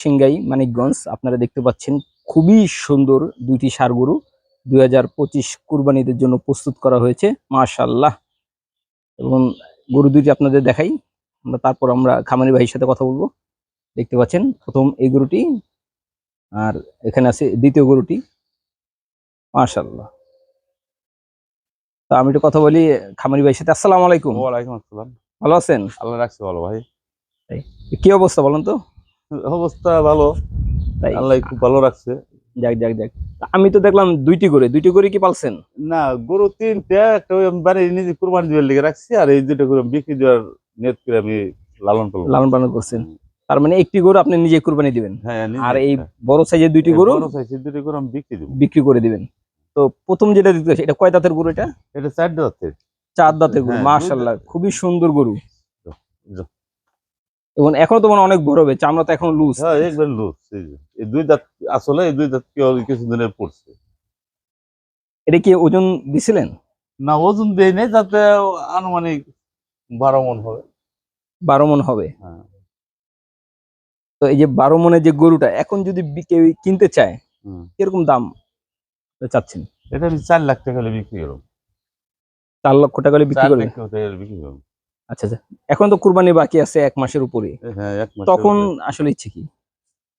সিংগাই মানিকগঞ্জ আপনারা দেখতে পাচ্ছেন খুবই সুন্দর দুইটি সার গরু। দুই হাজার পঁচিশ কুরবানিদের জন্য প্রস্তুত করা হয়েছে মাশাল্লাহ এবং গরু দুইটি আপনাদের দেখাই আমরা তারপর আমরা খামারি ভাইয়ের সাথে কথা বলব। দেখতে পাচ্ছেন প্রথম এই গরুটি আর এখানে আছে দ্বিতীয় গরুটি মাশাল্লাহ তা আমি একটু কথা বলি খামারি ভাইয়ের সাথে। আসসালামু আলাইকুম। ওয়ালাইকুম আসসালাম। ভালো আছেন? আল্লাহ রাখছি ভালো ভাই। কি অবস্থা বলেন তো? অবস্থা ভালো। তাই? আল্লাহ খুব ভালো রাখছে। যাক যাক যাক। আমি তো দেখলাম দুইটি করে দুইটি করে কি পালছেন? না গরু তিনটা একটা বাড়ি নিজে কুরবানি দেওয়ার লেগে রাখছি আর এই দুটো করে বিক্রি দেওয়ার নেট করে আমি লালন পালন লালন পালন করছেন। তার মানে একটি গরু আপনি নিজে কুরবানি দিবেন? হ্যাঁ আর এই বড় সাইজের দুইটি গরু? বড় এর দুটো করে আমি বিক্রি দেবো। বিক্রি করে দিবেন। তো প্রথম যেটা দিতে এটা কয় দাঁতের গরু এটা? এটা চার দাঁতে চার দাঁতের গরু হ্যাঁ, মাশাল্লাহ খুবই সুন্দর গরু। এবং এখনও তো মানে অনেক বড় হবে চামড়া তো এখন লুজ হ্যাঁ একবার লুজ এই দুই দাঁত আসলে এই দুই দাঁত কি হবে কিছুদিনের পড়ছে। এটা কি ওজন দিছিলেন? না ওজন দেয় নাই যাতে আনুমানিক বারো মন হবে। বারো মন হবে। হ্যাঁ। তো এই যে বারো মনের যে গরুটা এখন যদি কেউ কিনতে চায় হুম। কীরকম দাম চাচ্ছেন? এটা আমি চার লাখ টাকা হলে বিক্রি করব। চার লক্ষ টাকা হলে বিক্রি করবেন? বিক্রি করব। আচ্ছা আচ্ছা। এখন তো কুরবানি বাকি আছে এক মাসের উপরে হ্যাঁ এক মাসের তখন আসলে ইচ্ছে কি?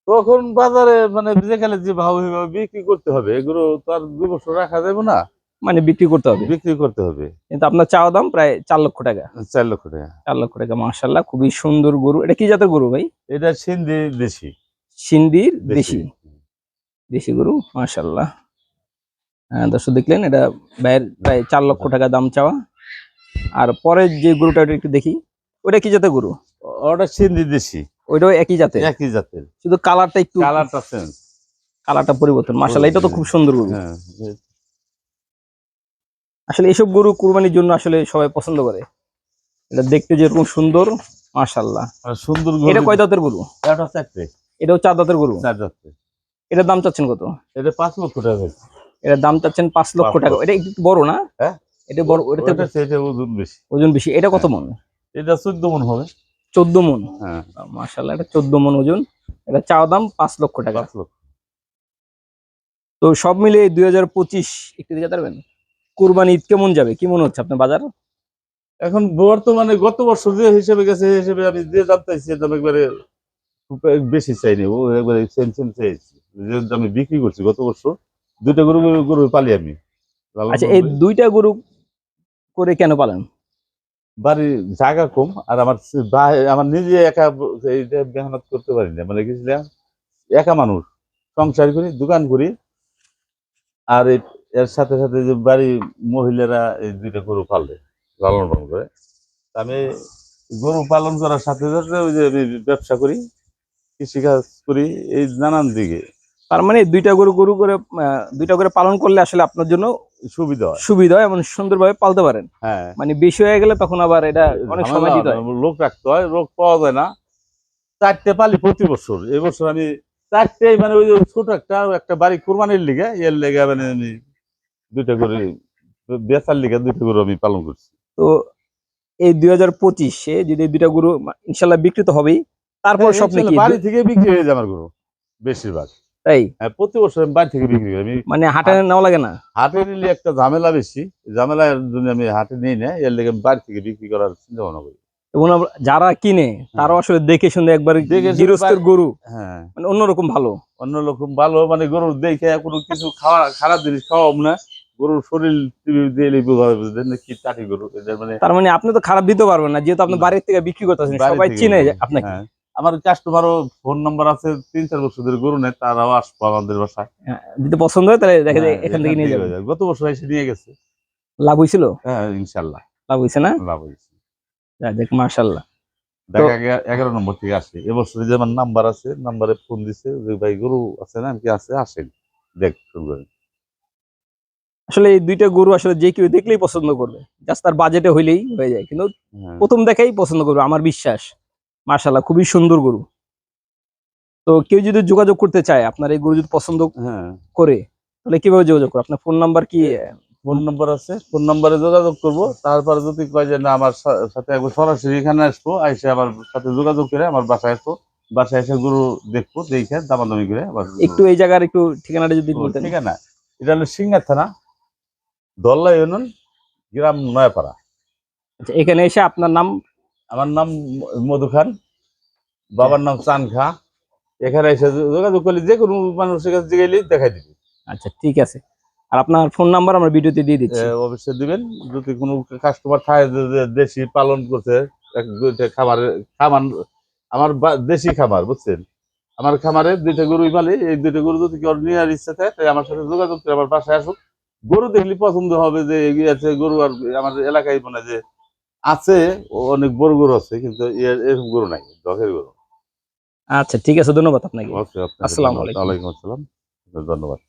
তখন বাজারে মানে যেখানে যে ভাব বিক্রি করতে হবে এগুলো তো আর দুই বছর রাখা যাবে না। মানে বিক্রি করতে হবে? বিক্রি করতে হবে। কিন্তু আপনার চাওয়া দাম প্রায় চার লক্ষ টাকা। চার লক্ষ টাকা। চার লক্ষ টাকা মার্শাল্লাহ খুবই সুন্দর গরু। এটা কি জাতের গরু ভাই? এটা সিন্ধি দেশি। সিন্দির দেশি। দেশি। গরু মার্শাল্লাহ হ্যাঁ দর্শক দেখলেন এটা ভাইয়ের প্রায় চার লক্ষ টাকা দাম চাওয়া। আর পরের যে গরুটা ওটা একটু দেখি ওটা কি জাতের গরু? ওটা সিন্ধি দেশি। ওইটাও একই জাতের? একই জাতের। শুধু কালারটা একটু কালারটা চেঞ্জ কালারটা পরিবর্তন। মার্শাল্লাহ এটা তো খুব সুন্দর গরু। হ্যাঁ আসলে এইসব গরু কুরবানির জন্য আসলে সবাই পছন্দ করে। এটা দেখতে যেরকম সুন্দর মার্শাল্লাহ আর সুন্দর এটা কয় দাঁতের গরু? এটা চারটে এটাও চার দাঁতের গরু? চার যাচ্ছে এটার দাম চাচ্ছেন কত? এটা পাঁচ লক্ষ টাকা। এটার দাম চাচ্ছেন পাঁচ লক্ষ টাকা। এটা একটু বড় না? হ্যাঁ? এটা বড় সেটা ওজন বেশি। ওজন বেশি। এটা কত মন? এটা চোদ্দ মন হবে। চোদ্দ মন? হ্যাঁ। মার্শাল্লাহ এটা চোদ্দ মন ওজন। এটা চাওয়া দাম পাঁচ লক্ষ টাকা। লক্ষ। তো সব মিলে দুই হাজার পঁচিশ একটু দিকে পারবেন কুরবানি ঈদ কেমন যাবে? কি মনে হচ্ছে আপনার বাজার? এখন বর্তমানে গত বছর যে হিসেবে গেছে হিসেবে আমি যে দাম চাইছি দাম একবারে বেশি চাইনি। ও একবারে সেম সেম চাইছি। যে দামে বিক্রি করছি গত বছর দুইটা গরু গরু- গরু পালি আমি। আচ্ছা এই দুইটা গরু করে কেন পালেন? বাড়ির জায়গা কম আর আমার আমার নিজে একা এইটা মেহনত করতে পারি না। মানে গেছিলাম একা মানুষ। সংসার করি, দোকান করি। আর এর সাথে সাথে যে বাড়ি মহিলারা এই দুইটা গরু পালে, লালন পালন করে। আমি গরু পালন করার সাথে সাথে ওই যে আমি ব্যবসা করি, কৃষিকাজ করি, এই নানান দিকে। তার মানে দুইটা গরু গরু করে দুইটা করে পালন করলে আসলে আপনার জন্য সুবিধা হয়। সুবিধা হয় এবং সুন্দরভাবে পালতে পারেন। হ্যাঁ। মানে বেশি হয়ে গেলে তখন আবার এটা অনেক সময় দিতে হয়। লোক রাখতে হয় লোক পাওয়া যায় না। চারটে পালি প্রতি বছর। এই বছর আমি চারটে মানে ওই ছোট একটা একটা বাড়ি কোরবানির লিগে এর লেগে মানে আমি দুইটা করে বেচার লিগে দুইটা গরু আমি পালন করছি। তো এই দুই হাজার পঁচিশে যদি দুইটা গরু ইনশাল্লাহ বিক্রি তো হবেই তারপর হ্যাঁ, স্বপ্নে ইনশাল্লাহ বাড়ি থেকে বিক্রি হয়ে যায় আমার গরু বেশিরভাগ। তাই হ্যাঁ প্রতি বছর আমি বাড়ি থেকে বিক্রি করি। মানে হাটে নেওয়া লাগে না? হাটে নিলে একটা ঝামেলা বেশি। ঝামেলার জন্য আমি হাটে নিই না এর লেগে আমি বাড়ি থেকে বিক্রি করার চিন্তা ভাবনা করি। এবং যারা কিনে তারাও আসলে দেখে শুনে একবার গৃহস্থের গরু। হ্যাঁ। মানে অন্যরকম ভালো। অন্য রকম ভালো মানে গরুর দেখে কোনো কিছু খাওয়া খারাপ জিনিস খাওয়াব না। গরুর শরীর টিভি বোঝা যাবে কি টাটি গরু মানে তার মানে আপনি তো খারাপ দিতে পারবেন না যেহেতু আপনি বাড়ির থেকে বিক্রি করতেছেন সবাই চিনে আপনাকে। হ্যাঁ। আমার কাস্টমারও ফোন নাম্বার আছে তিন চার বছর ধরে গরু নেয় তারাও আসব আমাদের বাসায়। হ্যাঁ, যদি পছন্দ হয় তাহলে দেখা যায় হ্যাঁ, এখান থেকে নিয়ে যায়। গত বছর এসে নিয়ে গেছে। লাভ হয়েছিল? হ্যাঁ ইনশাল্লাহ। লাভ হয়েছে না? লাভ হয়েছে। দেখ মার্শাল্লাহ দেখা এগারো নম্বর থেকে আসে। এবছর যে আমার নাম্বার আছে নাম্বারে ফোন দিছে যে ভাই গরু আছে না কি আছে আসেন। দেখ শুরু করেন। আসলে এই দুইটা গরু আসলে যে কেউ দেখলেই পছন্দ করবে। জাস্ট তার বাজেটে হইলেই হয়ে যায়। কিন্তু হ্যাঁ। প্রথম দেখাই পছন্দ করবে আমার বিশ্বাস। মার্শাল্লাহ খুবই সুন্দর গরু। তো কেউ যদি যোগাযোগ করতে চায় আপনার এই গরু যদি পছন্দ হ্যাঁ। করে তাহলে কীভাবে যোগাযোগ করে আপনার ফোন নাম্বার কি? ফোন নাম্বার আছে ফোন নাম্বারে যোগাযোগ করব। তারপরে যদি কয় যে না আমার সাথে একবার সরাসরি এখানে আসব আইসে আমার সাথে যোগাযোগ করে আমার বাসায় আসব বাসায় এসে গরু দেখব দেখে দামাদামি করে একটু এই জায়গার একটু ঠিকানাটা যদি বলতেন। ঠিক আছে এটা হলো সিঙ্গার থানা দল্লা ইউনিয়ন গ্রাম নয়াপাড়া। আচ্ছা, এখানে এসে আপনার নাম আমার নাম মধু খান বাবার নাম চান খা এখানে এসে যোগাযোগ করলে যে কোনো মানুষের কাছে গেলে দেখাই দিবি। আচ্ছা ঠিক আছে। আর আপনার ফোন নাম্বার আমরা ভিডিওতে দিয়ে দিচ্ছি। অবশ্যই দিবেন। যদি কোনো কাস্টমার থাকে দেশি পালন করছে এক দুইটা খামারে খামার আমার দেশি খামার বুঝছেন? আমার খামারে দুইটা গরু পালি এই দুইটা গরু যদি কেউ নেওয়ার ইচ্ছা থাকে তাই আমার সাথে যোগাযোগ করে আমার বাসায় আসুক গরু দেখলে পছন্দ হবে যে এগিয়ে আছে গরু আর আমার এলাকায় মানে যে আছে অনেক বড় গরু আছে কিন্তু এরকম গরু নাই দশের গরু আচ্ছা ঠিক আছে ধন্যবাদ আপনাকে আসসালামু। আলাইকুম। আসসালাম ধন্যবাদ